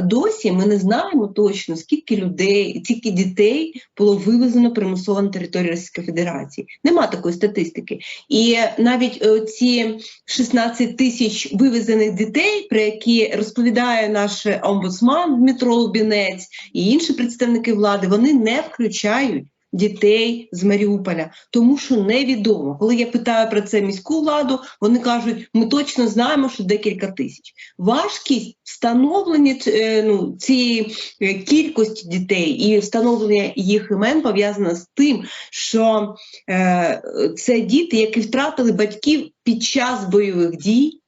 досі ми не знаємо точно, скільки людей, скільки дітей було вивезено примусово на територію Російської Федерації. Нема такої статистики. І навіть е, ці 16 тисяч вивезених дітей, про які розповідає наш омбудсман Дмитро Лубінець і інші представники влади, вони не включають. Дітей з Маріуполя, тому що невідомо. Коли я питаю про це міську владу, вони кажуть, ми точно знаємо, що декілька тисяч. Важкість встановлення е, ну, цієї е, кількості дітей і встановлення їх імен пов'язано з тим, що е, це діти, які втратили батьків під час бойових дій.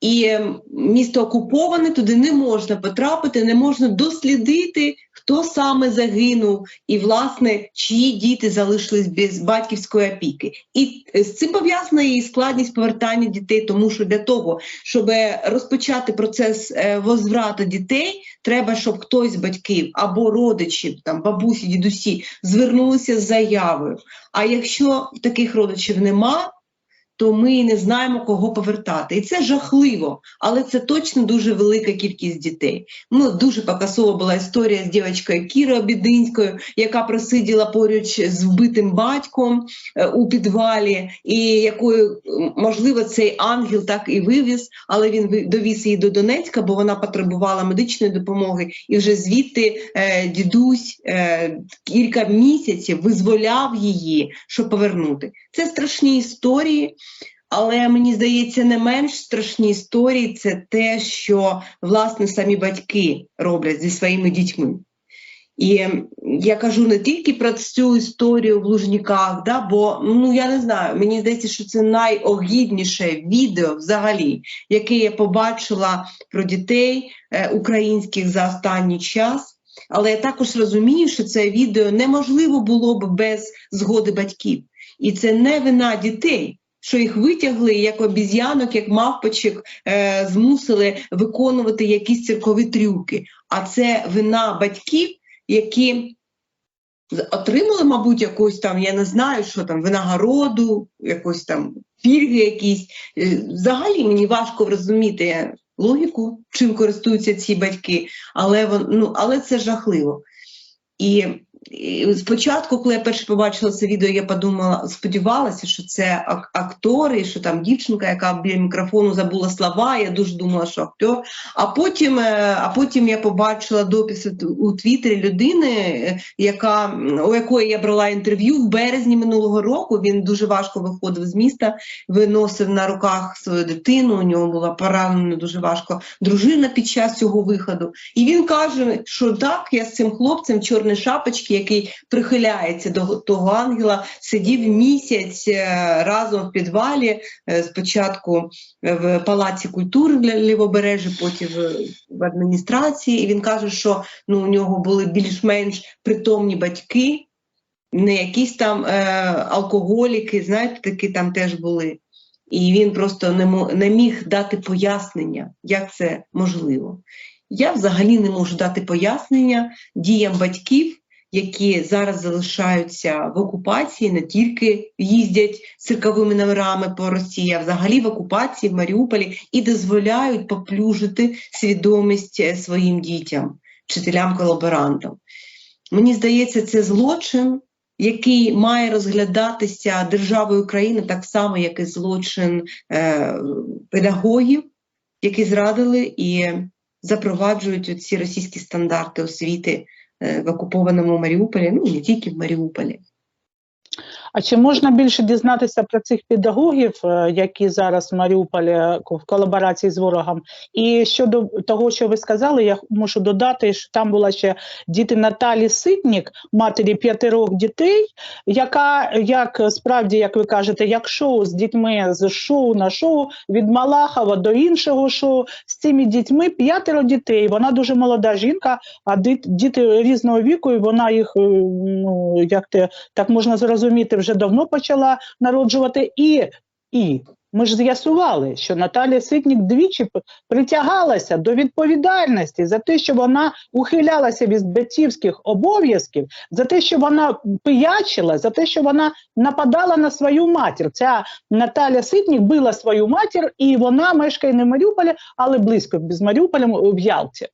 І місто окуповане, туди не можна потрапити, не можна дослідити, хто саме загинув, і, власне, чиї діти залишились без батьківської опіки. І е, з цим пов'язана і складність повертання дітей, тому що для того, щоб розпочати процес е, возврату дітей, треба, щоб хтось з батьків або родичів, там бабусі, дідусі, звернулися з заявою. А якщо таких родичів нема, то ми не знаємо, кого повертати. І це жахливо, але це точно дуже велика кількість дітей. Ну, дуже показова була історія з дівчинкою Кірою Бідинською, яка просиділа поруч з вбитим батьком е, у підвалі, і якою, можливо, цей ангел так і вивіз, але він довіз її до Донецька, бо вона потребувала медичної допомоги. І вже звідти е, дідусь е, кілька місяців визволяв її, щоб повернути. Це страшні історії. Але мені здається, не менш страшні історії це те, що власне самі батьки роблять зі своїми дітьми. І я кажу не тільки про цю історію в Лужніках, да, бо ну я не знаю, мені здається, що це найогідніше відео взагалі, яке я побачила про дітей е, українських за останній час. Але я також розумію, що це відео неможливо було б без згоди батьків. І це не вина дітей, що їх витягли як обіз'янок, як мавпочок, е, змусили виконувати якісь циркові трюки. А це вина батьків, які отримали, мабуть, якусь там, я не знаю, що там, винагороду, якусь там пільги якісь. Е, Взагалі мені важко розуміти логіку, чим користуються ці батьки, але, ну, але це жахливо. І спочатку, коли я перше побачила це відео, я подумала, сподівалася, що це ак- актори, що там дівчинка, яка біля мікрофону забула слова. Я дуже думала, що актор. А потім, е, а потім я побачила допис у- Твіттері людини, яка у якої я брала інтерв'ю в березні минулого року. Він дуже важко виходив з міста, виносив на руках свою дитину. У нього була поранена дуже важко дружина під час цього виходу. І він каже, що так, я з цим хлопцем в чорній шапочці, який прихиляється до того ангела, сидів місяць е, разом в підвалі. е, Спочатку в палаці культури для лівобережжя, потім в адміністрації. І він каже, що ну, у нього були більш-менш притомні батьки, не якісь там е, алкоголіки, знаєте, такі там теж були. І він просто не, не міг дати пояснення, як це можливо. Я взагалі не можу дати пояснення діям батьків, які зараз залишаються в окупації, не тільки їздять цирковими номерами по Росії, а взагалі в окупації в Маріуполі і дозволяють поплюжити свідомість е, своїм дітям, вчителям-колаборантам. Мені здається, це злочин, який має розглядатися державою України так само, як і злочин е, педагогів, які зрадили і запроваджують ці російські стандарти освіти в окупованому Маріуполі, ну не тільки в Маріуполі. А чи можна більше дізнатися про цих педагогів, е, які зараз в Маріуполі в колаборації з ворогом? І щодо того, що ви сказали, я мушу додати, що там була ще діти Наталі Ситнік, матері п'ятирьох дітей, яка як справді, як ви кажете, як шоу з дітьми з шоу на шоу від Малахова до іншого шоу з цими дітьми п'ятеро дітей. Вона дуже молода жінка, а діти різного віку, і вона їх е, ну як те так можна зрозуміти, вже давно почала народжувати. І, і ми ж з'ясували, що Наталія Ситнік двічі притягалася до відповідальності за те, що вона ухилялася від батьківських обов'язків, за те, що вона пиячила, за те, що вона нападала на свою матір. Ця Наталя Ситнік била свою матір, і вона мешкає не в Маріуполі, але близько з Маріуполем в Ялті.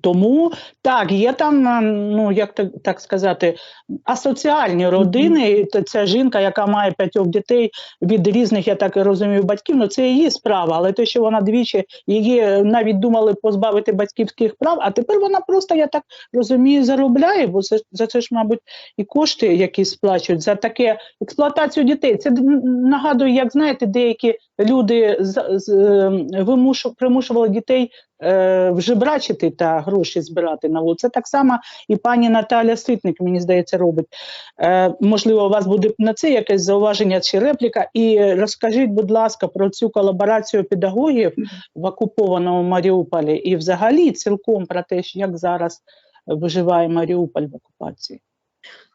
Тому так, є там, е, ну як так, так сказати, асоціальні родини. Ця жінка, яка має п'ятьох дітей від різних, я так розумію, батьків, ну це її справа. Але те, що вона двічі її навіть думали позбавити батьківських прав, а тепер вона просто, я так розумію, заробляє, бо це, за це ж, мабуть, і кошти, які сплачують за таке експлуатацію дітей. Це нагадує, як знаєте, деякі люди з, з, е, вимушу, примушували дітей е, вжебрачити та гроші збирати на вулиці. Це так само і пані Наталя Ситник, мені здається, робить. Е, можливо, у вас буде на це якесь зауваження чи репліка. І розкажіть, будь ласка, про цю колаборацію педагогів в окупованому Маріуполі і взагалі цілком про те, як зараз виживає Маріуполь в окупації.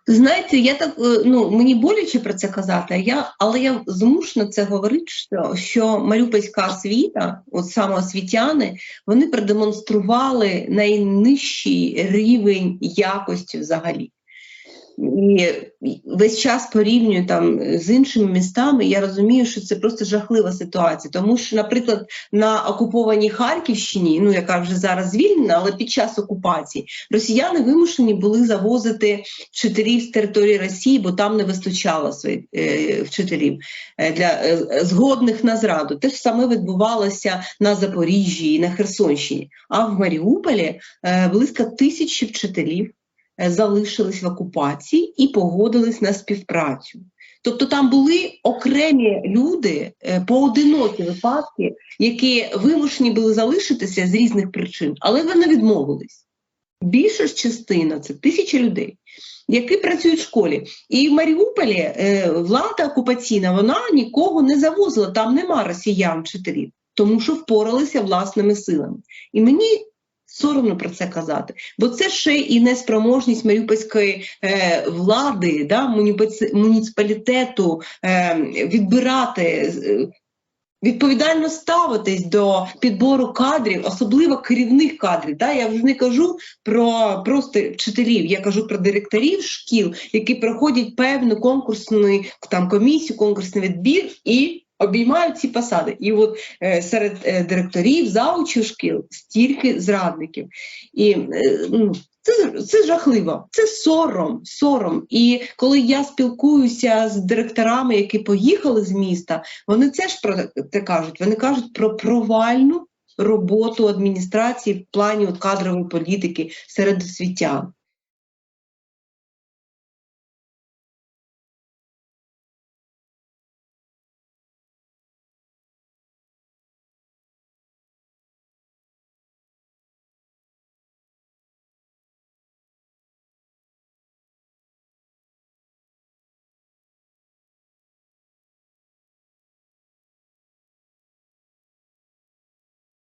Знаєте, я так е, ну мені боляче про це казати, а я але я змушена це говорити, що, що маріупольська освіта, от саме освітяни, вони продемонстрували найнижчий рівень якості взагалі. І весь час порівнюю там з іншими містами. Я розумію, що це просто жахлива ситуація. Тому що, наприклад, на окупованій Харківщині, ну яка вже зараз звільнена, але під час окупації росіяни вимушені були завозити вчителів з території Росії, бо там не вистачало своїх е, вчителів е, для е, згодних на зраду. Те ж саме відбувалося на Запоріжжі і на Херсонщині. А в Маріуполі е, близько тисячі вчителів залишились в окупації і погодились на співпрацю. Тобто там були окремі люди, е, поодинокі випадки, які вимушені були залишитися з різних причин, але вони відмовились. Більша ж частина це тисячі людей, які працюють в школі. І в Маріуполі е, влада окупаційна вона нікого не завозила, там нема росіян вчителів, тому що впоралися власними силами. І мені соромно про це казати, бо це ще і неспроможність маріупольської е, влади, да, муніци- муніципалітету е, відбирати. е, Відповідально ставитись до підбору кадрів, особливо керівних кадрів. Да? Я вже не кажу про просто вчителів, я кажу про директорів шкіл, які проходять певну конкурсну там комісію, конкурсний відбір і обіймають ці посади. І от е, серед е, директорів, заучів шкіл стільки зрадників. І е, ну, це, це жахливо, це сором, сором. І коли я спілкуюся з директорами, які поїхали з міста, вони це ж про це кажуть. Вони кажуть про провальну роботу адміністрації в плані от кадрової політики серед освітян.